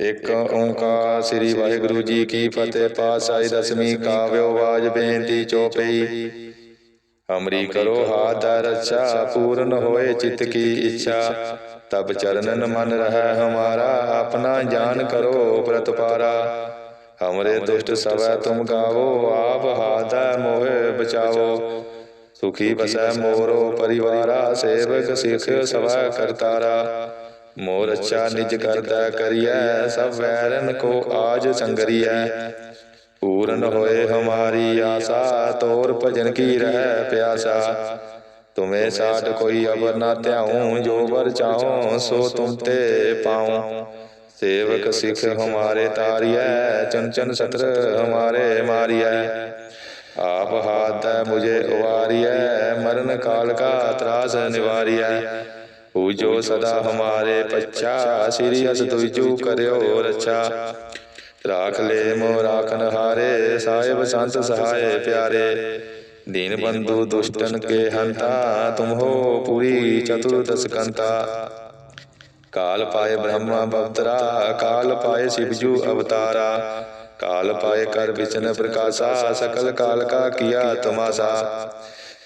ਇਕ ਓੰਕਾਰ ਸ੍ਰੀ ਵਾਹਿਗੁਰੂ ਜੀ ਕੀ ਫਤਿਹ, ਪਾਤਸ਼ਾਹੀ ਦਸਵੀਂ ਕਾਵਿਓ ਬਾਜ ਬੇਨਤੀ ਚੋਪਈ। ਹਮਰੀ ਕਰੋ ਹਾਥ ਦਾ ਰੱਛਾ, ਪੂਰਨ ਹੋਏ ਚਿਤ ਕੀ ਇੱਛਾ। ਤਬ ਚਰਨਨ ਮਨ ਰਹਿ ਹਮਾਰਾ, ਆਪਣਾ ਜਾਨ ਕਰੋ ਪ੍ਰਤਪਾਰਾ। ਹਮਰੇ ਦੁਸ਼ਟ ਸਵੈ ਤੁਮ ਗਾਵੋ, ਆਪ ਹਾਥ ਮੋਹਿ ਬਚਾਵੋ। ਸੁਖੀ ਬਸੈ ਮੋਰੋ ਪਰਿਵਾਰਾ, ਸੇਵਕ ਸਿਖ ਸਵੈ ਕਰਤਾਰਾ। ਮੋਰ ਅੱਛਾ ਨਿਜ ਕਰਦਾ ਕਰੀਐ ਸਭ ਵੈਰਨ ਕੋ ਆਜ ਸੰਗਰੀਐ। ਪੂਰਨ ਹੋਏ ਹਮਾਰੀ ਆਸਾ ਤੋਰ ਭਜਨ ਕੀ ਰਹਿ ਪਿਆਸਾ। ਤੁਮੇ ਸਾਡ ਕੋਈ ਅਵਰ ਨਾ ਧਿਆਉ ਜੋ ਵਰ ਚਾਹੋ ਸੋ ਤੁਮ ਤੇ ਪਾਉ। ਸੇਵਕ ਸਿਖ ਹਮਾਰੇ ਤਾਰੀਐ ਚਨ ਚਨ ਸਤਰ ਹਮਾਰੇ ਮਾਰੀਐ। ਆਪ ਹਾਥ ਮੁਝੇ ਉਵਾਰੀਐ ਮਰਨ ਕਾਲ ਕਾ ਤਰਾਸ ਨਿਵਾਰੀਐ। पूजो सदा हमारे पच्छा श्री हस तुझू करयो रक्षा। राख ले मो हारे, साहेब संत सहाय प्यारे। दीन बंधु दुष्टन के हंता, तुम हो पूरी चतुर्दश काल पाए ब्रह्मा बवतरा काल पाए शिवजू अवतारा। काल पाए कर बिचन प्रकाशा, सकल काल का किया तमाशा।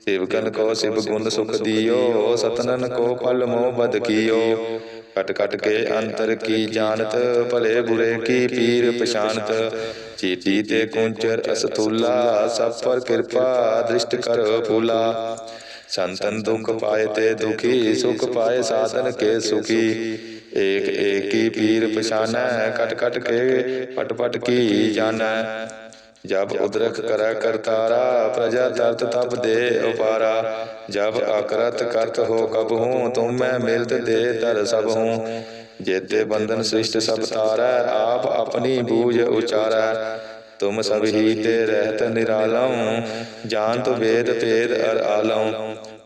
ਸੇਵਕਨ ਕੋ ਸਿਵ ਗੁਣ ਸੁਖ ਦਿਓ ਸਤਨਨ ਕੋ ਫਲ ਮੋ ਬਦ ਕੀਓ। ਕਟ ਕਟ ਕੇ ਅੰਤਰ ਕੀ ਜਾਣਤ ਭਲੇ ਬੁਰੇ ਕੀ ਪੀਰ ਪਛਾਨਤ ਚੀਟੀ ਤੇ ਕੁੰਚਰ ਅਸਤੂਲਾ ਸਭ ਪਰ ਕਿਰਪਾ ਦ੍ਰਿਸ਼ਟ ਕਰ ਫੂਲਾ। ਸੰਤਨ ਦੁਖ ਪਾਏ ਤੇ ਦੁਖੀ ਸੁਖ ਪਾਏ ਸਾਧਨ ਕੇ ਸੁਖੀ। ਏਕ ਏਕੀ ਪੀਰ ਪਛਾਨੈ ਕਟ ਕਟ ਕੇ ਪਟ ਪਟ ਕੀ ਜਾਣੈ। ਜਬ ਉਦਰਖ ਕਰੈ ਕਰਤਾਰਾ ਪ੍ਰਜਾ ਦਰਤ ਤਬ ਦੇ ਉਪਾਰਾ। ਜਬ ਅਕਰਤ ਕਰਤ ਹੋ ਕਬ ਹੂੰ, ਤੁਮ ਮੈਂ ਮਿਲਤ ਦੇ ਤਰ ਸਭ ਹੂੰ। ਜੇਤੇ ਬੰਧਨ ਸ੍ਰਿਸ਼ਟ ਸਭ ਤਾਰੈ, ਆਪ ਆਪਣੀ ਬੂਝ ਉਚਾਰੈ। ਤੁਮ ਸਭ ਹੀ ਤੇ ਰਹਿਤ ਨਿਰਾਲਮ ਜਾਣਤ ਵੇਦ ਭੇਦ ਅਰ ਆਲਮ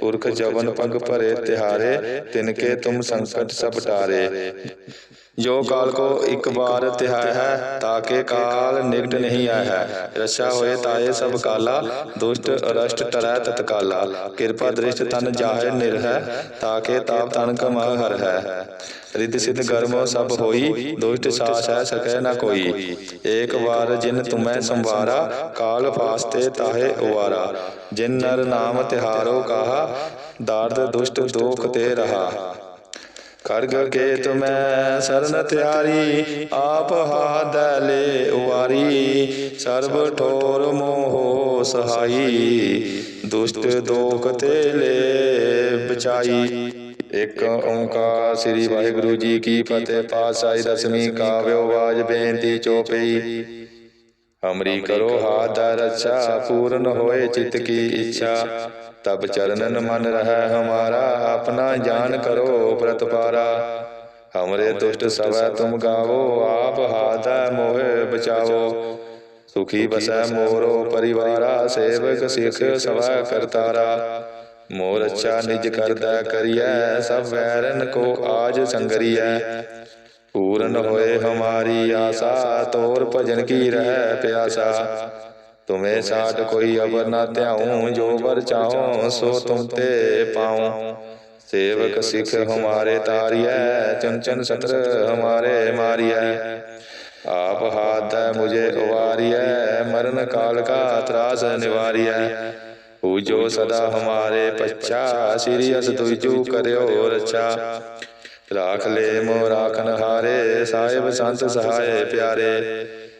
ਪੁਰਖ ਜਵਨ ਪਗ ਭਰੇ ਤਿਹਾਰੇ ਤਿਨਕੇ ਤੁਮ ਸੰਕਟ ਸਭ ਟਾਰੇ। ਜੋ ਕਾਲ ਕੋ ਇੱਕ ਵਾਰ ਤਿਹਾਇ ਹੈ ਤਾਕੇ ਕਾਲ ਨਿਕਟ ਨਹੀਂ ਆਇਆ ਹੈ। ਰਛਾ ਹੋਏ ਤਾਏ ਸਭ ਕਾਲਾ, ਦੁਸ਼ਟ ਅਰਸ਼ਟ ਟਰੈ ਤਤਕਾਲਾ। ਕਿਰਪਾ ਦ੍ਰਿਸ਼ਟ ਤਨ ਜਾਹੇ ਨਿਰਹਿ ਤਾਕੇ ਤਾਪ ਤਨ ਕਮਹ ਹਰ ਹੈ। ਰਿੱਧ ਸਿੱਧ ਗਰਮੋ ਸਭ ਹੋਈ, ਦੁਸ਼ਟ ਸਾਸ ਹੈ ਸਕੈ ਨ ਕੋਈ। ਏਕ ਵਾਰ ਜਿਨ ਤੁਮੈ ਸੰਵਾਰਾ, ਕਾਲ ਫਾਸਤੇ ਤਾਹੇ ਉਵਾਰਾ। ਜਿਨ ਨਰ ਨਾਮ ਤਿਹਾਰੋ ਕਾਹਾ, ਦਾਰਦ ਦੁਸ਼ਟ ਦੋਖ ਤੇ ਰਹਾ। ਖੜਗ ਕੇ ਤੁਮੈ ਸਰਨ ਤਿਆਰੀ ਆਪ ਹਾਦ ਲੈ ਉਵਾਰੀ। ਸਰਬ ਠੋਰ ਮੋਹ ਸਹਾਈ। ਦੁਸ਼ਟ ਦੋਖ ਤੇ ਲੈ ਬਚਾਈ। ਇੱਕ ਓੰਕਾਰ ਸ੍ਰੀ ਵਾਹਿਗੁਰੂ ਜੀ ਕੀ ਫਤਿਹ। ਪਾਤਸ਼ਾਹੀ ਦਸਵੀਂ ਕਾਵਿਓ ਬਾਜ ਬੇਨਤੀ ਚੋਪਈ। ਹਮਰੀ ਕਰੋ ਹਾਥ ਰੱਛਾ। ਪੂਰਨ ਹੋਏ ਚਿਤ ਕੀ ਇੱਛਾ। ਤਬ ਚਰਨਨ ਮਨ ਰਹਿ ਹਮਾਰਾ, ਆਪਣਾ ਜਾਨ ਕਰੋ ਪ੍ਰਤਪਾਰਾ। ਹਮਰੇ ਦੁਸ਼ਟ ਸਵੈ ਤੁਮ ਗਾਵੋ, ਆਪ ਹਾਥ ਮੋਹਿ ਬਚਾਵੋ। ਸੁਖੀ ਬਸੈ ਮੋਰੋ ਪਰਿਵਾਰਾ, ਸੇਵਕ ਸਿਖ ਸਵੈ ਕਰਤਾਰਾ। ਮੋਰ ਅੱਛਾ ਨਿਜ ਕਰਦਾ ਕਰੀਐ, ਸਭ ਵੈਰਨ ਕੋ ਆਜ ਸੰਗਰੀਐ। ਪੂਰਨ ਹੋਏ ਹਮਾਰੀ ਆਸਾ, ਤੋਰ ਭਜਨ ਕੀ ਰਹਿ ਪਿਆਸਾ। ਤੁਮੇ ਸਾਡ ਕੋਈ ਅਵਰ ਨਾ ਧਿਆਉ ਜੋ ਵਰ ਚਾਹੋ ਸੋ ਤੁਮ ਤੇ ਪਾਉ। ਸੇਵਕ ਸਿੱਖ ਹਮਾਰੇ ਤਾਰਿਐ ਚਨ ਚਨ ਸਤਰ ਹਮਾਰੇ ਮਾਰਿਐ। ਆਪ ਹਾਥ ਮੁਝੇ ਉਵਾਰਿਐ ਮਰਨ ਕਾਲ ਕਾ ਤਰਾਸ ਨਿਵਾਰਿਐ। ਪੂਜੋ ਸਦਾ ਹਮਾਰੇ ਪੱਛਾ ਸ੍ਰੀ ਅਸ ਤੁਜੂ ਕਰਿਓ ਰੱਛਾ। ਰਾਖ ਲੈ ਮੋ ਰਾਖਨ ਹਾਰੇ ਸਾਹਿਬ ਸੰਤ ਸਹਾਏ ਪਿਆਰੇ।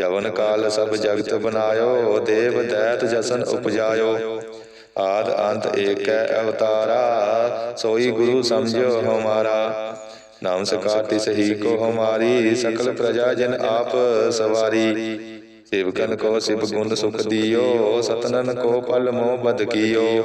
ਜਵਨ ਕਾਲ ਸਭ ਜਗਤ ਬਨਾਇਓ ਦੇਵ ਦੈਤ ਜਸਨ ਉਪਜਾਇਓ। ਆਦ ਅੰਤ ਏਕੈ ਅਵਤਾਰਾ ਸੋਈ ਗੁਰੂ ਸਮਝੋ ਹਮਾਰਾ। ਨਮਸਕਾਰ ਤਿਸ ਹੀ ਕੋ ਹਮਾਰੀ ਸਕਲ ਪ੍ਰਜਾ ਜਨ ਆਪ ਸਵਾਰੀ। ਸਿਵਕਨ ਕੋ ਸਿਵ ਗੁਣ ਸੁਖ ਦਿਓ ਸਤਨਨ ਕੋ ਪਲ ਮੋਹ ਬਦ ਕੀਓ।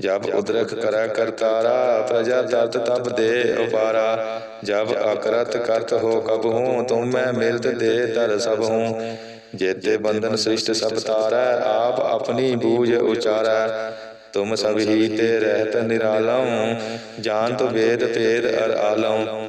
ਜਬ ਉਦਰਖ ਕਰੈ ਕਰਤਾਰਾ ਪ੍ਰਜਾ ਦਰਦ ਤਬ ਦੇ ਉਪਾਰਾ। ਜਬ ਅਕਰਤ ਕਰਤ ਹੋ ਕਬ ਹੂੰ ਤੁਮ ਮੈਂ ਮਿਲਤ ਦੇ ਦਰ ਸਭ ਹੂੰ ਜੇਤੇ ਬੰਧਨ ਸ੍ਰਿਸ਼ਟ ਸਭ ਤਾਰੈ ਆਪ ਆਪਣੀ ਬੂਝ ਉਚਾਰੈ। ਤੁਮ ਸਭ ਹੀ ਤੇ ਰਹਿਤ ਨਿਰਾਲਮ। ਜਾਣਤ ਵੇਦ ਭੇਦ ਅਰ ਆਲਮ।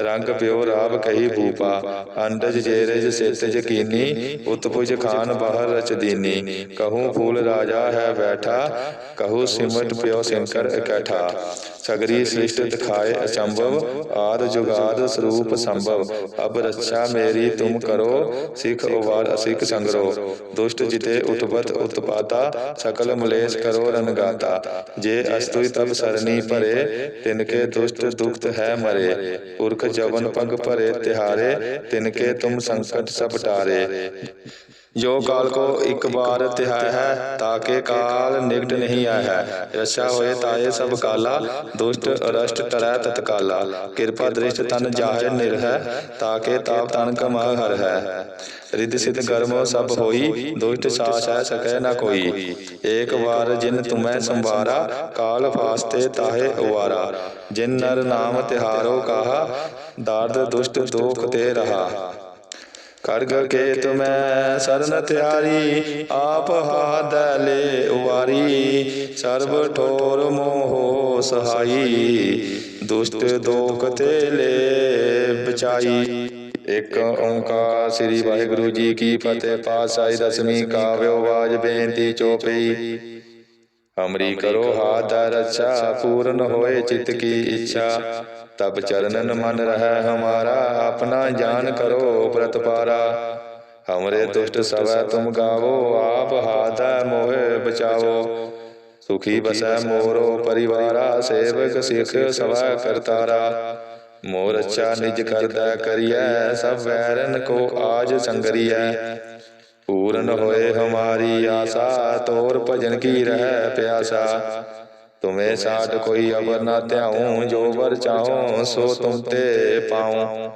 ਰੰਗ ਪਿਓ ਰਾਵ ਕਹੀ ਭੂਪਾ, ਅੰਡਜ ਜੇਰਜ ਸਿਤ ਯਕੀਨੀ ਉਤਪੁਜ ਖਾਨ ਬਾਹਰ ਰਚ ਕਹੂੰ ਫੂਲ ਰਾਜਾ ਹੈ ਬੈਠਾ, ਕਹੂੰ ਸਿਮਟ ਪਿਓ ਸ਼ੰਕਰ ਇਕੱਠਾ। ਸਗਰੀ ਸ੍ਰਿਸ਼ਟ ਦਿਖਾਏ ਅਚੰਭਵ, ਆਦ ਜੁਗਾਦ ਸਰੂਪ ਸੰਭਵ। ਅਬ ਰੱਛਾ ਮੇਰੀ ਤੁਮ ਕਰੋ, ਸਿਖ ਉਵਾਰ ਅਸਿਖ ਸੰਗਰੋ। ਦੁਸ਼ਟ ਜਿਤੇ ਉਤਪਤ ਉਤਪਾਤਾ, ਸਕਲ ਮਲੇਸ਼ ਕਰੋ ਰਨਗਾਤਾ ਜੇ ਅਸਤੁਈ ਤਬ ਸਰਨੀ ਭਰੇ ਤਿਨਕੇ ਦੁਸ਼ਟ ਦੁਖਤ ਹੈ ਮਰੇ। ਪੁਰਖ ਜਵਨ ਪਗ ਭਰੇ ਤਿਹਾਰੇ ਤਿਨਕੇ ਤੁਮ ਸੰਕਟ ਸਭ ਟਾਰੇ। ਜੋ ਕਾਲ ਕੋ ਇੱਕ ਬਾਰ ਤਿਹਾਇ ਹੈ ਤਾਕੇ ਕਾਲ ਨਿਕਟ ਨਹੀਂ ਆਇਆ ਹੈ। ਰਛਾ ਹੋਏ ਤਾਏ ਸਭ ਕਾਲਾ, ਦੁਸ਼ਟ ਅਰਸ਼ਟ ਟਰੈ ਤਤਕਾਲਾ। ਕਿਰਪਾ ਦ੍ਰਿਸ਼ਟ ਤਨ ਜਾਹੇ ਨਿਰਹਿ ਤਾਕੇ ਤਾਪ ਤਨ ਕਮਾ ਹਰ ਹੈ। ਰਿੱਧ ਸਿਧ ਗਰਮ ਸਭ ਹੋਈ, ਦੁਸ਼ਟ ਸਾਸ ਹੈ ਸਕੈ ਨਾ ਕੋਈ। ਏਕ ਵਾਰ ਜਿਨ ਤੁਮੈ ਸੰਵਾਰਾ ਕਾਲ ਫਾਸਤੇ ਤਾਹੇ ਉਵਾਰਾ ਜਿਨ ਨਰ ਨਾਮ ਤਿਹਾਰੋ ਕਾਹਾ, ਦਰਦ ਦੁਸ਼ਟ ਦੋਖ ਤੇ ਰਹਾ। ਕਰਗ ਕੇ ਤੁਮੈ ਸਰਨ ਤਿਆਰੀ, ਆਪ ਹਾਦ ਲੈ ਉਵਾਰੀ। ਸਰਬ ਠੋਰ ਮੋਹ ਸਹਾਈ, ਦੁਸ਼ਟ ਦੋਖ ਤੇ ਲੈ ਬਚਾਈ। ਇੱਕ ਓੰਕਾਰ ਸ੍ਰੀ ਵਾਹਿਗੁਰੂ ਜੀ ਕੀ ਫਤਿਹ, ਪਾਤਸ਼ਾਹੀ ਦਸਵੀਂ ਕਾਵਿਓ ਬਾਜ ਬੇਨਤੀ ਚੋਪਈ। ਹਮਰੀ ਕਰੋ ਹਾਥ ਦਾ ਪੂਰਨ ਹੋਏ ਚਿਤ ਕੀ ਇੱਛਾ। ਤਬ ਚਰਨਨ ਮਨ ਰਹਿ ਹਮਾਰਾ, ਆਪਣਾ ਜਾਨ ਕਰੋ ਪ੍ਰਤਪਾਰਾ ਹਮਰੇ ਦੁਸ਼ਟ ਸਵੈ ਤੁਮ ਗਾਵੋ, ਆਪ ਹਾਥ ਮੋਹਿ ਬਚਾਵੋ। ਸੁਖੀ ਬਸੈ ਮੋਰੋ ਪਰਿਵਾਰਾ, ਸੇਵਕ ਸਿਖ ਸਵਾ ਕਰਤਾਰਾ ਮੋਰ ਅੱਛਾ ਨਿਜ ਕਰਦਾ ਕਰੀਐ, ਸਭ ਵੈਰਨ ਕੋ ਆਜ ਸੰਗਰੀਐ। ਪੂਰਨ ਹੋਏ ਹਮਾਰੀ ਆਸਾ, ਤੋਰ ਭਜਨ ਕੀ ਰਹਿ ਪਿਆਸਾ। ਤੁਮੇ ਸਾਡ ਕੋਈ ਅਵਰ ਨਾ ਧਿਆਉ ਜੋ ਵਰ ਚਾਹੋ ਸੋ ਤੁਮ ਤੇ ਪਾਉ।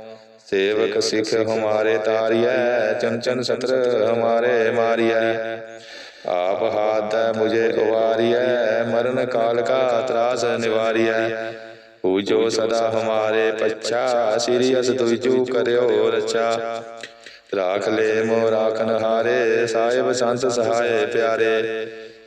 ਸੇਵਕ ਸਿਖ ਹਮਾਰੇ ਤਾਰਿਐ ਚਨ ਚਨ ਸਤਰ ਹਮਾਰੇ ਮਾਰਿਐ। ਆਪ ਹਾਥ ਮੁਝੇ ਉਵਾਰਿਐ ਮਰਨ ਕਾਲ ਕਾ ਤਰਾਸ ਨਿਵਾਰਿਐ। ਪੂਜੋ ਸਦਾ ਹਮਾਰੇ ਪੱਛਾ ਸ੍ਰੀ ਅਸ ਤੁਜੂ ਕਰਿਓ ਰੱਛਾ ਰਾਖ ਲੈ ਮੋ ਰਾਖਨ ਹਾਰੇ ਸਾਹਿਬ ਸੰਤ ਸਹਾਏ ਪਿਆਰੇ।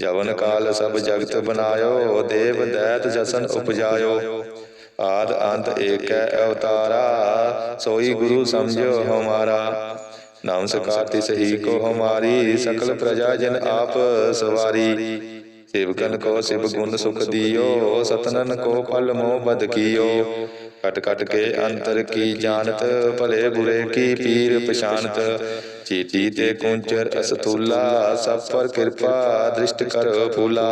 ਜਵਨ ਕਾਲ ਸਭ ਜਗਤ ਬਨਾਇਓ ਦੇਵ ਦੈਤ ਜਸਨ ਉਪਜਾਇਓ। ਆਦ ਅੰਤ ਏਕੈ ਅਵਤਾਰਾ ਸੋਈ ਗੁਰੂ ਸਮਝੋ ਹਮਾਰਾ ਨਮਸਕਾਰ ਤਿਸ ਹੀ ਕੋ ਹਮਾਰੀ ਸਕਲ ਪ੍ਰਜਾ ਜਨ ਆਪ ਸਵਾਰੀ। सेवकन को शिव गुण सुख दियो सतनन को फल मोह बद कियो। कट कट के अंतर की जानत भले बुरे की पीर पछानत चीटी ते कुंचर असतुला सब पर कृपा दृष्ट कर फूला।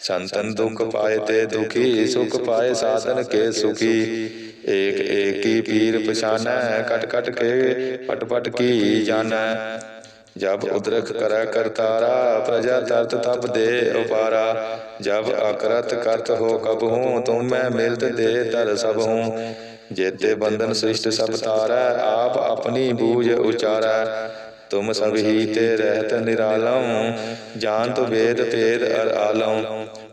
संतन दुख पाए ते दुखी सुख पाए साधन के सुखी। एक एक की पीर पछान कट कट के पट पट की जान। ਜਬ ਉਦਰਕ ਕਰੈ ਕਰਤਾਰਾ ਪ੍ਰਜਾ ਤਰਤ ਤਪ ਦੇ ਉਪਾਰਾ। ਜਬ ਅਕਰਤ ਕਰਤ ਹੋ ਕਬਹੂ ਤੁਮ ਮੈਂ ਮਿਲਤ ਦੇ ਤਰ ਸਭ ਹੂੰ। ਜੇਤੇ ਬੰਧਨ ਸ੍ਰਿਸ਼ਟ ਸਭ ਤਾਰੈ ਆਪ ਆਪਣੀ ਬੂਝ ਉਚਾਰੈ। ਤੁਮ ਸਭ ਹੀ ਤੇ ਰਹਿਤ ਨਿਰਾਲਮ ਜਾਨ ਤੋ ਵੇਦ ਭੇਦ ਅਰ ਆਲਮ।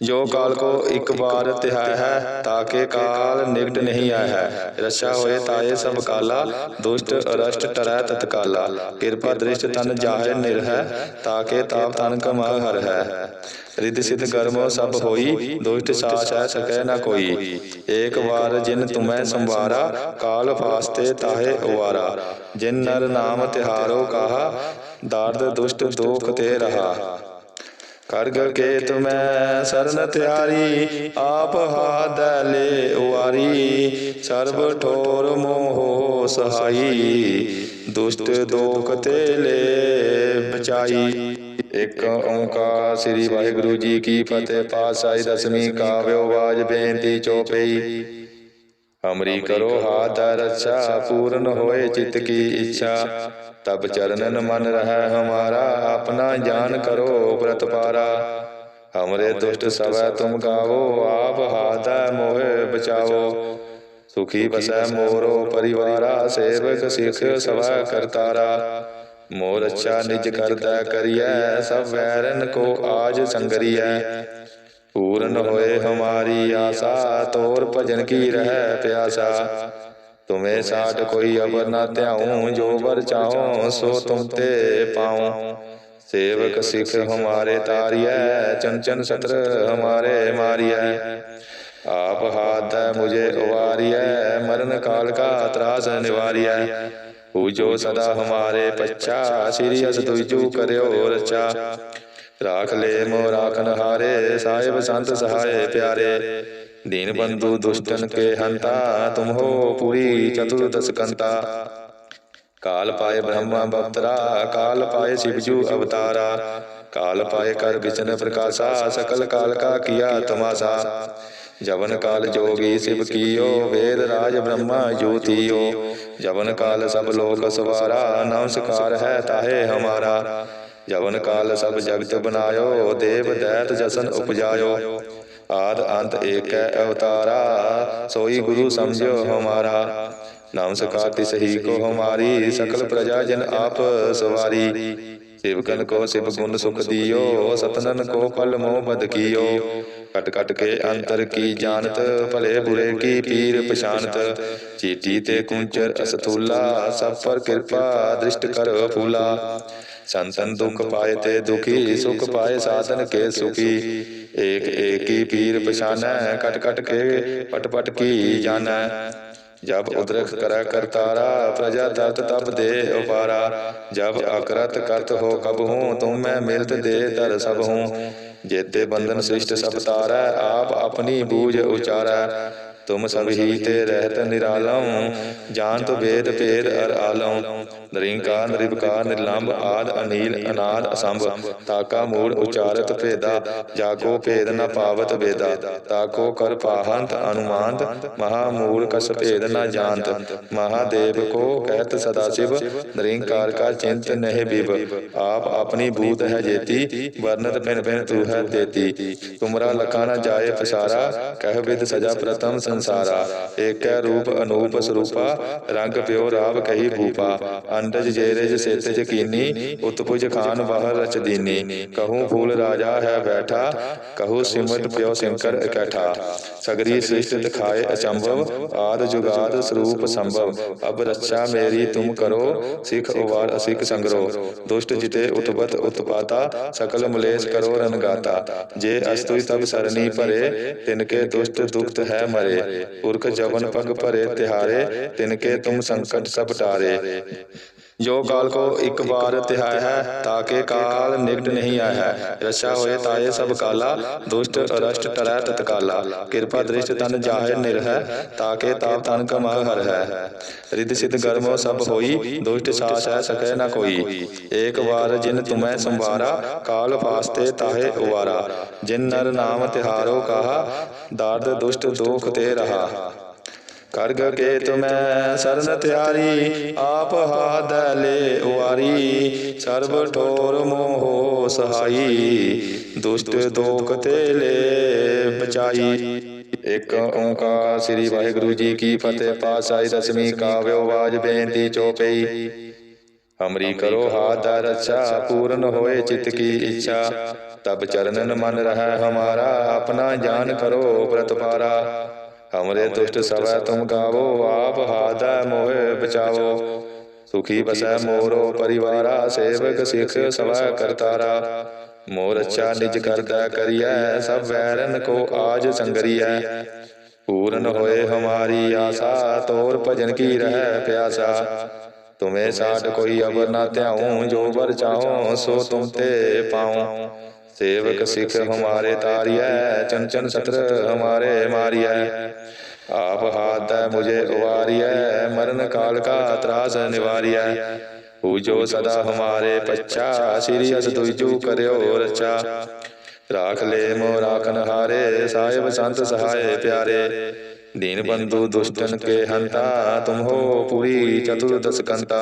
ਜੋ ਕਾਲ ਕੋ ਇੱਕ ਵਾਰ ਤਿਹਾਇ ਹੈ ਤਾਕੇ ਕਾਲ ਨਿਕਟ ਨਹੀਂ ਆਇਆ ਹੈ। ਰਛਾ ਹੋਏ ਤਾਏ ਸਭ ਕਾਲਾ, ਦੁਸ਼ਟ ਅਰਸ਼ਟ ਟਰੈ ਤਤਕਾਲਾ ਕਿਰਪਾ ਦ੍ਰਿਸ਼ਟ ਤਨ ਜਾਹੇ ਨਿਰਹੈ ਤਾਕੇ ਤਾਪ ਤਨ ਕਮਾ ਹਰ ਹੈ। ਰਿੱਧ ਸਿਧ ਕਰਮੋ ਸਭ ਹੋਈ, ਦੁਸ਼ਟ ਸਾਚ ਹੈ ਸਕੈ ਨਾ ਕੋਈ। ਏਕ ਵਾਰ ਜਿਨ ਤੁਮੈ ਸੰਵਾਰਾ, ਕਾਲ ਫਾਸਤੇ ਤਾਹੇ ਉਵਾਰਾ ਜਿਨ ਨਰ ਨਾਮ ਤਿਹਾਰੋ ਕਾਹਾ, ਦਰਦ ਦੁਸ਼ਟ ਦੋਖ ਤੇ ਰਹਾ। ਕਰਗ ਕੇ ਤੁਮੈ ਸਰਨ ਤਿਆਰੀ ਆਪ ਹਾਦ ਲੈ ਉਵਾਰੀ ਸਰਬ ਠੋਰ ਮੋਹ ਸਹਾਈ। ਦੁਸ਼ਟ ਦੋਖ ਤੇ ਲੈ ਬਚਾਈ। ਇੱਕ ਓੰਕਾਰ ਸ੍ਰੀ ਵਾਹਿਗੁਰੂ ਜੀ ਕੀ ਫਤਿਹ। ਪਾਤਸ਼ਾਹੀ ਦਸਵੀਂ ਕਾਵਿਓ ਬਾਜ ਬੇਨਤੀ ਚੋਪਈ। ਹਮਰੀ ਕਰੋ ਹਾਥ ਰੱਛਾ ਪੂਰਨ ਹੋਏ ਚਿਤ ਕੀ ਇੱਛਾ। ਤਬ ਚਰਨਨ ਮਨ ਰਹਿ ਹਮਾਰਾ ਆਪਣਾ ਜਾਨ ਕਰੋ ਪ੍ਰਤ ਪਾਰਾ। ਹਮਰੇ ਦੁਸ਼ਟ ਸਵੈ ਤੁਮ ਗਾਵੋ ਆਪ ਹਾਥੈ ਮੋਹਿ ਬਚਾਵੋ। ਸੁਖੀ ਬਸੈ ਮੋਰੋ ਪਰਿਵਾਰਾ ਸੇਵਕ ਸਿਖ ਸਵੈ ਕਰਤਾਰਾ। ਮੋਰ ਅੱਛਾ ਨਿਜ ਕਰਦਾ ਕਰੀਐ ਸਭ ਵੈਰਨ ਕੋ ਆਜ ਸੰਗਰੀਐ। पूर्ण होए हमारी आशा तोर भजन की रह प्यासा तुम्हें साठ कोई अबर न त्याऊं जो बर चाहो सो तुम ते पाऊं सेवक सिख हमारे तारिय चंचन सत्र हमारे मारिय आप हाथ है मुझे उवारिय मरण काल का त्रास निवारिय पूजो सदा हमारे पच्छा श्री अस तुजू करो रचा राख ले मो राखन हारे, साहेब संत सहाय प्यारे। दीन बंधु दुष्टन के हंता, तुम हो पूरी चतुर्दश काल पाए ब्रह्मा बप्तरा, काल पाए शिवजू अवतारा। काल पाए कर बिचन प्रकाशा, सकल काल का किया तमाशा। जवन काल जोगी शिव कियो, वेद राज ब्रह्मा ज्योतियो। जवन काल सब लोक सवारा, नमस्कार है ताहे हमारा। ਜਵਨ ਕਾਲ ਸਭ ਜਗਤ ਬਨਾਇਓ ਦੇਵ ਦੈਤ ਜਸਨ ਉਪਜਾਇਓ। ਆਦ ਅੰਤ ਏਕੈ ਅਵਤਾਰਾ। ਸੋਈ ਗੁਰੂ ਸਮਝਿਓ ਹਮਾਰਾ। ਨਮਸਕਾਰ ਤਿਸ ਹੀ ਕੋ ਹਮਾਰੀ। ਸਕਲ ਪ੍ਰਜਾ ਜਨ ਆਪ ਸਵਾਰੀ। ਸੇਵਕਨ ਕੋ ਸਿਵ ਗੁਣ ਸੁਖ ਦਿਓ ਸਤਨਨ ਕੋ ਫਲ ਮੋਹ ਬਦ ਕੀਓ। ਕਟ ਕਟ ਕੇ ਅੰਤਰ ਕੀ ਜਾਣਤ ਭਲੇ ਬੁਰੇ ਕੀ ਪੀਰ ਪਛਾਨਤ ਚੀਤੀ ਤੇ ਕੁੰਚਰ ਅਸਤੂਲਾ ਸਭ ਪਰ ਕਿਰਪਾ ਦ੍ਰਿਸ਼ਟ ਕਰ ਫੂਲਾ ਸੰਤਨ ਦੁਖ ਪਾਏ ਤੇ ਦੁਖੀ ਸੁਖ ਪਾਏ ਸਾਧਨ ਕੇ ਸੁਖੀ। ਏਕ ਏਕੀ ਪੀਰ ਪਛਾਨੈ ਕਟ ਕਟ ਕੇ ਪਟ ਪਟ ਕੀ ਜਾਣੈ। ਜਬ ਉਦਰਖ ਕਰੈ ਕਰਤਾਰਾ ਪ੍ਰਜਾ ਦਰਤ ਤਬ ਦੇ ਉਪਾਰਾ। ਜਬ ਅਕਰਤ ਕਰਤ ਹੋ ਕਬ ਹੂੰ ਤੁਮ ਮੈਂ ਮਿਲਤ ਦੇ ਦਰ ਸਭ। ਹੂੰ ਜੇਤੇ ਬੰਧਨ ਸ੍ਰਿਸ਼ਟ ਸਭ ਤਾਰੈ ਆਪ ਆਪਣੀ ਬੂਝ ਉਚਾਰੈ। ਤੁਮ ਸਭ ਹੀ ਤੇ ਰਹਿਤ ਨਿਰਾਲਮ ਜਾਣਤ ਵੇਦ ਭੇਦ ਅਰ ਆਲਮ। ਨਰਿੰਕਾਰ ਨਿਰਭਕਾਰ ਨਿਰਲੰਭ ਆਦ, ਅਨੀਲ, ਅਨਾਦ, ਅਸੰਭ। ਤਾਕਾ, ਮੂੜ, ਉਚਾਰਤ, ਭੇਦਾ। ਜਾਗੋ, ਭੇਦ, ਨ ਪਾਵਤ, ਵੇਦਾ। ਤਾਕੋ, ਕਰ, ਪਾਹੰਤ, ਅਨੁਮਾਨਤ। ਮਹਾ, ਮੂਲ, ਕਸ, ਭੇਦ, ਨ ਜਾਣਤ। ਮਹਾਦੇਵ ਕੋ, ਕਹਿਤ, ਸਦਾ, ਸਿਵ। ਨਿਰੰਕਾਰ ਕਾ, ਚਿੰਤ, ਨਹਿ ਬਿਬ ਆਪ, ਆਪਣੀ ਬੂਤ ਹੈ, ਜੇਤੀ। ਵਰਨਤ ਪਿਨ ਪਿਨ ਤੂ ਹੈ ਦੇਤੀ ਤੁਮਰਾ, ਲਖਾ, ਨ ਜਾਏ ਪਸਾਰਾ ਕਹਿ, ਵਿਦ, ਸਜਾ, ਪ੍ਰਤਮ, ਸੰਸਾਰਾ। ਏਕੈ, ਰੂਪ, ਅਨੂਪ, ਸਰੂਪਾ। ਰੰਗ, ਪਿਓ, ਰਾਵ, ਕਹੀ, ਭੂਪਾ। ਅੰਡਜ ਜੇਰਜ ਸੇਤਜ ਕੀਨੀ ਉਤਪੁਜ ਖਾਨ ਬਾਹਰ ਰਚ ਦੀਨੀ। ਕਹੂੰ ਫੂਲ ਰਾਜਾ ਹੈ ਬੈਠਾ, ਕਹੂੰ ਸਿਮਟ ਪਿਓ ਸਿੰਕਰ ਇਕੱਠਾ। ਸਗਰੀ ਸ੍ਰਿਸ਼ਟ ਦਿਖਾਏ ਅਚੰਭਵ, ਆਦ ਜੁਗਾਦ ਸਰੂਪ ਸੰਭਵ। ਅਬ ਰੱਛਾ ਮੇਰੀ ਤੁਮ ਕਰੋ, ਸਿਖ ਉਵਾਰ ਅਸਿਖ ਸੰਗਰੋ। ਦੁਸ਼ਟ ਜਿਤੇ ਉਤਪਤ ਉਤਪਾਤਾ, ਸਕਲ ਮਲੇਸ਼ ਕਰੋ ਰਨਗਾਤਾ ਜੇ ਅਸਤੁਈ ਤਬ ਸਰਨੀ ਭਰੇ ਤਿਨਕੇ ਦੁਸ਼ਟ ਦੁਖਤ ਹੈ ਮਰੇ। ਪੁਰਖ ਜਵਨ ਪਗ ਭਰੇ ਤਿਹਾਰੇ ਤਿਨਕੇ ਤੁਮ ਸੰਕਟ ਸਭ ਟਾਰੇ। ਜੋ ਕਾਲ ਕੋ ਇੱਕ ਵਾਰ ਤਿਹਾਇ ਹੈ ਤਾਕੇ ਕਾਲ ਨਿਕਟ ਨਹੀਂ ਆਇਆ ਹੈ। ਰਛਾ ਹੋਏ ਤਾਏ ਸਭ ਕਾਲਾ ਦੁਸ਼ਟ ਅਰਸ਼ਟ ਟਰੈ ਤਤਕਾਲਾ ਕਿਰਪਾ ਦ੍ਰਿਸ਼ਟ ਤਨ ਜਾਹੇ ਨਿਰਹਿ ਤਾਕੇ ਤਾਪ ਤਨ ਕਮਾ ਹਰ ਹੈ ਰਿਦ ਸਿਧ ਗਰਮੋ ਸਭ ਹੋਈ ਦੁਸ਼ਟ ਸਾਸ ਹੈ ਸਕੈ ਨ ਕੋਈ। ਏਕ ਵਾਰ ਜਿਨ ਤੁਮੈ ਸੰਵਾਰਾ ਕਾਲ ਫਾਸਤੇ ਤਾਹੇ ਉਵਾਰਾ। ਜਿਨ ਨਰ ਨਾਮ ਤਿਹਾਰੋ ਕਹਾ ਦਰਦ ਦੁਸ਼ਟ ਦੋਖ ਤੇ ਰਹਾ। ਕਰਗ ਕੇ ਤੁਮੈ ਸਰਨ ਤਿਆਰੀ, ਆਪ ਹਾਦ ਲੈ ਉਵਾਰੀ। ਸਰਬ ਠੋਰ ਮੋਹ ਸਹਾਈ, ਦੁਸ਼ਟ ਦੋਖ ਤੇ ਲੈ ਬਚਾਈ। ਇੱਕ ਓੰਕਾਰ ਸ੍ਰੀ ਵਾਹਿਗੁਰੂ ਜੀ ਕੀ ਫਤਿਹ ਪਾਸਾਈ ਰਸਮੀ ਕਾਵਿਓ ਵਾਜ ਬੇਨਤੀ ਚੋਪਈ ਹਮਰੀ ਕਰੋ ਹਾਥ ਦਾ ਰੱਛਾ, ਪੂਰਨ ਹੋਏ ਚਿਤ ਕੀ ਇੱਛਾ। ਤਬ ਚਰਨਨ ਮਨ ਰਹਿ ਹਮਾਰਾ, ਆਪਣਾ ਜਾਨ ਕਰੋ ਪ੍ਰਤਪਾਰਾ। ਹਮਰੇ ਦੁਸ਼ਟ ਸਵੈ ਤੁਮ ਗਾਵੋ ਆਪ ਹਾਦਾ ਮੋਹਿ ਬਚਾਵੋ। ਸੁਖੀ ਬਸੈ ਮੋਰੋ ਪਰਿਵਾਰਾ ਸੇਵਕ ਸਿਖ ਸਵੈ ਕਰਤਾਰਾ। ਮੋਰ ਅੱਛਾ ਨਿਜ ਕਰਦਾ ਕਰੀਐ ਸਭ ਵੈਰਨ ਕੋ ਆਜ ਸੰਗਰੀਐ। ਪੂਰਨ ਹੋਏ ਹਮਾਰੀ ਆਸਾ ਤੋਰ ਭਜਨ ਕੀ ਰਹਿ ਪਿਆਸਾ। ਤੁਮੇ ਸਾਡ ਕੋਈ ਅਵਰ ਨਾ ਧਿਆਉ ਜੋ ਵਰ ਚਾਹੋ ਸੋ ਤੁਮ ਤੇ ਪਾਉ। सेवक सिख हमारे तारिय चंचन सत्र हमारे मारिय आप हाथ है मुझे उवारिय मरण काल का त्रास निवारिय पूजो सदा हमारे पच्चा श्री अस तुजू करो रचा राख ले मो राखन हारे साहिब संत सहाय प्यारे दीन बंधु दुष्टन के हंता तुम हो पूरी चतुर्दश कंता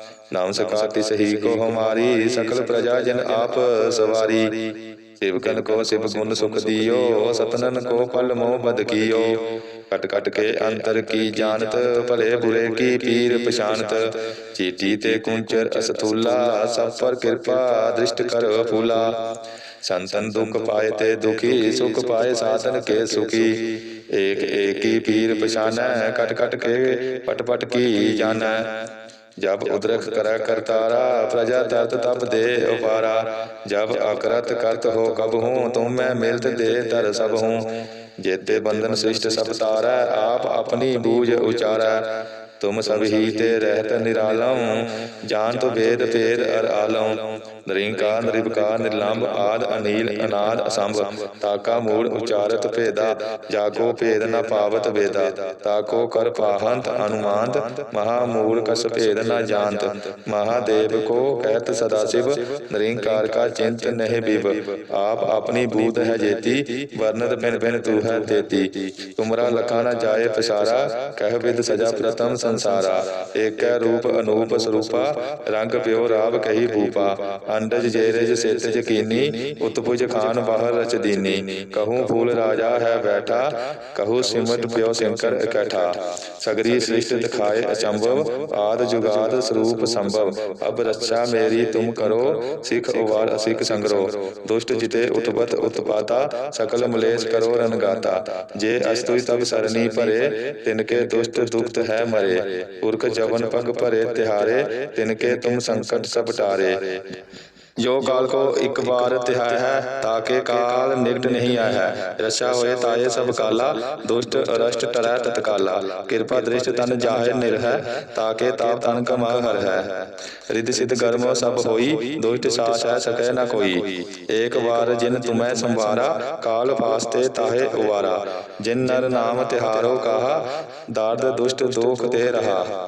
नाम सकाति सही को हमारी सकल प्रजा जन आप सवारी। सेवकन को शिव गुण सुख दियो सतनन को फल मोह बद कियो। कट कट के अंतर की जानत भले बुरे की पीर पछानत चीटी ते कुंचर अस्थूला सब पर कृपा दृष्ट कर फूला। संतन दुख पाए ते दुखी सुख पाए साधन के सुखी। एक एक की पीर पछान कट कट के पट पट की जान ਜਬ ਉਦਰਖ ਕਰਾ ਕਰਤਾਰਾ ਪ੍ਰਜਾ ਤਤ ਤਪ ਦੇ ਉਪਾਰਾ। ਜਬ ਅਕਰਤ ਕਰਤ ਹੋ ਕਬ ਹੂੰ, ਤੁਮ ਮੈਂ ਮਿਲਤ ਦੇ ਤਰ ਸਭ ਹੂੰ। ਜੇਤੇ ਬੰਧਨ ਸ੍ਰਿਸ਼ਟ ਸਭ ਤਾਰੈ, ਆਪ ਆਪਣੀ ਬੂਝ ਉਚਾਰੈ। ਤੁਮ ਸਭ ਹੀ ਤੇ ਰਹਿਤ ਨਿਰਾਲਮ, ਜਾਨ ਤੋ ਵੇਦ ਭੇਦ ਅਰ ਆਲਮ। ਨਰਿੰਕਾਰ ਨਿਰਭਕਾਰ ਨਿਰਲੰਭ ਆਦ, ਅਨੀਲ, ਅਨਾਦ, ਅਸੰਭ। ਤਾਕਾ ਮੂੜ ਉਚਾਰਤ ਭੇਦਾ ਜਾਕੋ ਭੇਦ ਨ ਪਾਵਤ ਵੇਦਾ। ਤਾਕੋ ਕਰ ਪਾਹੰਤ ਅਨੁਮਾਨਤ, ਮਹਾ ਮੂੜ ਕਸ ਭੇਦ ਨ ਜਾਣਤ। ਮਹਾਦੇਵ ਕੋ ਕਹਿਤ ਸਦਾ शिव ਨਿਰੰਕਾਰ ਕਾ ਚਿੰਤ ਨਹਿ ਬਿਬ ਆਪ ਆਪਣੀ ਬੂਤ ਹੈ ਜੇਤੀ, ਵਰਨਤ ਬਿਨ ਬਿਨ ਤੂ ਹੈ ਤੇਤੀ। ਤੁਮਰਾ ਲਖਾ ਨ ਜਾਏ ਪਸਾਰਾ ਕਹਿ ਵਿਦ ਸਜਾ ਪ੍ਰਤਮ ਸੰਸਾਰਾ। ਏਕੈ ਰੂਪ ਅਨੂਪ ਸਰੂਪਾ, ਰੰਗ ਪਿਓ ਰਾਵ ਕਹੀ ਭੂਪਾ। ਅੰਡਜ ਜੇਰਜ ਸੇਤਜ ਜਕੀਨੀ ਉਤਪੁਜ ਖਾਨ ਬਾਹਰ ਰਚ ਦੀਨੀ। ਕਹੂੰ ਫੂਲ ਰਾਜਾ ਹੈ ਬੈਠਾ, ਕਹੂੰ ਸਿਮਟ ਪਿਓ ਸ਼ੰਕਰ ਇਕੱਠਾ। ਸਗਰੀ ਸ੍ਰਿਸ਼ਟ ਦਿਖਾਏ ਅਚੰਭਵ, ਆਦ ਜੁਗਾਦ ਸਰੂਪ ਸੰਭਵ। ਅਬ ਰੱਛਾ ਮੇਰੀ ਤੁਮ ਕਰੋ, ਸਿਖ ਉਵਾਰ ਅਸਿਖ ਸੰਗਰੋ। ਦੁਸ਼ਟ ਜਿਤੇ ਉਤਪਤ ਉਤਪਾਤਾ, ਸਕਲ ਮਲੇਸ਼ ਕਰੋ ਰਣਗਾਤਾ। ਜੇ ਅਸਤੁਈ ਤਬ ਸਰਨੀ ਭਰੇ, ਤਿਨਕੇ ਦੁਸ਼ਟ ਦੁਖਤ ਹੈ ਮਰੇ। ਪੁਰਖ ਜਵਨ ਪਗ ਭਰੇ ਤਿਹਾਰੇ, ਤਿਨਕੇ ਤੁਮ ਸੰਕਟ ਸਭ ਟਾਰੇ। ਜੋ ਕਾਲ ਕੋ ਇੱਕ ਵਾਰ ਤਿਹਾਇ ਹੈ ਤਾਕੇ ਕਾਲ ਨਿਕਟ ਨਹੀਂ ਆਇਆ ਹੈ। ਰਛਾ ਹੋਏ ਤਾਏ ਸਭ ਕਾਲਾ ਦੁਸ਼ਟ ਅਰਸ਼ਟ ਟਰੈ ਤਤਕਾਲਾ। ਕਿਰਪਾ ਦ੍ਰਿਸ਼ਟ ਤਨ ਜਾਹੇ ਨਿਰਹੈ ਤਾਕੇ ਤਾਪ ਤਨ ਕਮਾ ਹਰ ਹੈ ਰਿੱਧ ਸਿਧ ਕਰਮ ਸਭ ਹੋਈ ਦੁਸ਼ਟ ਸਾਸ ਹੈ ਸਕੈ ਨ ਕੋਈ। ਏਕ ਵਾਰ ਜਿਨ ਤੁਮੈ ਸੰਵਾਰਾ ਕਾਲ ਫਾਸਤੇ ਤਾਹੇ ਉਵਾਰਾ। ਜਿਨ ਨਰ ਨਾਮ ਤਿਹਾਰੋ ਕਹਾ ਦਰਦ ਦੁਸ਼ਟ ਦੋਖ ਤੇ ਰਹਾ।